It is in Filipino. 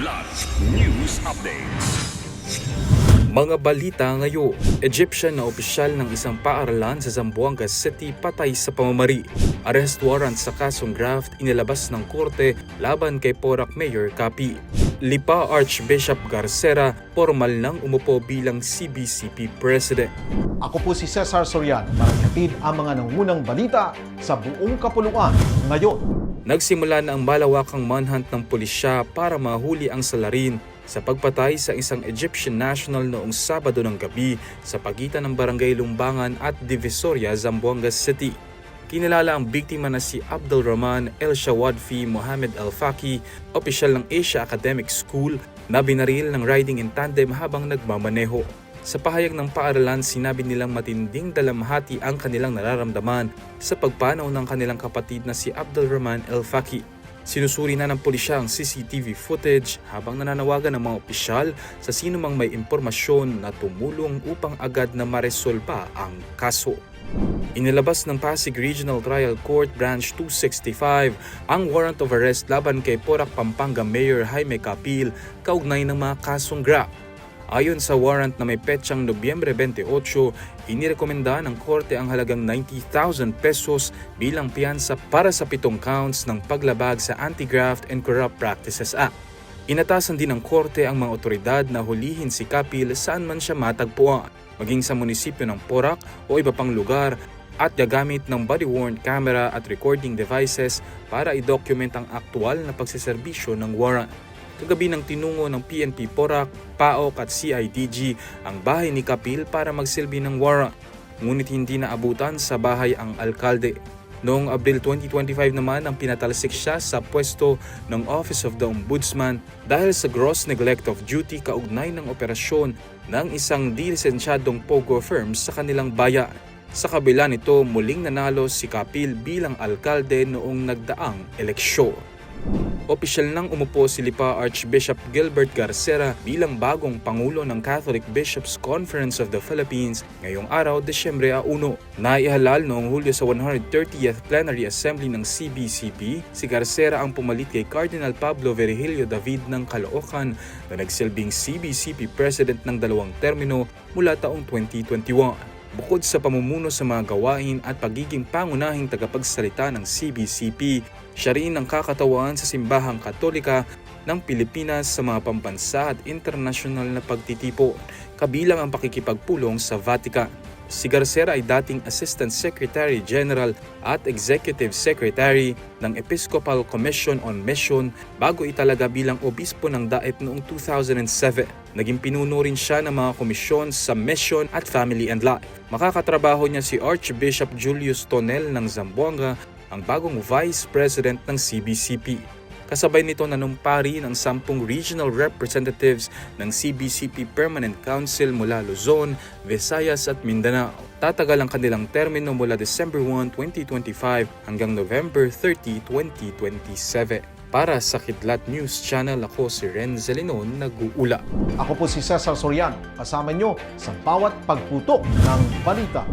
Kidlat News Updates. Mga balita ngayon, Egyptian na opisyal ng isang paaralan sa Zamboanga City patay sa pamamari. Arrest warrant sa kasong graft inilabas ng korte laban kay Porac Mayor Kapi. Lipa Archbishop Garcera formal nang umupo bilang CBCP President. Ako po si Cesar Soriano para ang mga nangunang balita sa buong kapuluan ngayon. Nagsimula na ang malawakang manhunt ng pulisya para mahuli ang salarin sa pagpatay sa isang Egyptian national noong Sabado ng gabi sa pagitan ng Barangay Lumbangan at Divisoria, Zamboanga City. Kinilala ang biktima na si Abdul Rahman El Shawadfi Mohamed Al Faki, opisyal ng Asia Academic School na binaril ng riding in tandem habang nagmamaneho. Sa pahayag ng paaralan, sinabi nilang matinding dalamhati ang kanilang nararamdaman sa pagpanaw ng kanilang kapatid na si Abdul Rahman El Faki. Sinusuri na ng pulisya ang CCTV footage habang nananawagan ng mga opisyal sa sino mang may impormasyon na tumulong upang agad na maresolba ang kaso. Inilabas ng Pasig Regional Trial Court Branch 265 ang warrant of arrest laban kay Porac Pampanga Mayor Jaime Capil kaugnay ng mga kasong graft. Ayon sa warrant na may petsang Nobyembre 28, inirekomenda ng korte ang halagang 90,000 pesos bilang piyansa para sa pitong counts ng paglabag sa Anti-Graft and Corrupt Practices Act. Inatasan din ng korte ang mga otoridad na hulihin si Kapil saan man siya matagpuan, maging sa munisipyo ng Porac o iba pang lugar at gagamit ng body-worn camera at recording devices para i-document ang aktual na pagsiservisyo ng warrant. Kagabi ng tinungo ng PNP Porac, PAOK at CIDG ang bahay ni Kapil para magsilbi ng warrant. Ngunit hindi naabutan sa bahay ang alkalde. Noong Abril 2025 naman ang pinatalsik siya sa pwesto ng Office of the Ombudsman dahil sa gross neglect of duty kaugnay ng operasyon ng isang dilisensyadong POGO firm sa kanilang bayan. Sa kabila nito, muling nanalo si Kapil bilang alkalde noong nagdaang eleksyon. Opisyal nang umupo si Lipa Archbishop Gilbert Garcera bilang bagong Pangulo ng Catholic Bishops Conference of the Philippines ngayong araw, Desyembre 1. Naihalal noong Hulyo sa 130th Plenary Assembly ng CBCP, si Garcera ang pumalit kay Cardinal Pablo Virgilio David ng Caloocan na nagsilbing CBCP President ng dalawang termino mula taong 2021. Bukod sa pamumuno sa mga gawain at pagiging pangunahing tagapagsalita ng CBCP, siya rin ang kakatawan sa simbahang katolika ng Pilipinas sa mga pambansa at internasyonal na pagtitipo, kabilang ang pakikipagpulong sa Vatican. Si Garcera ay dating Assistant Secretary General at Executive Secretary ng Episcopal Commission on Mission bago italaga bilang obispo ng Daet noong 2007. Naging pinuno rin siya ng mga komisyon sa Mission at Family and Life. Makakatrabaho niya si Archbishop Julius Tonel ng Zamboanga, ang bagong Vice President ng CBCP. Kasabay nito nanumpari ng sampung regional representatives ng CBCP Permanent Council mula Luzon, Visayas at Mindanao. Tatagal ang kanilang termino mula December 1, 2025 hanggang November 30, 2027. Para sa Kidlat News Channel, ako si Renzo Linon, nag-uula. Ako po si Cesar Soriano, kasama nyo sa bawat pagputok ng balita.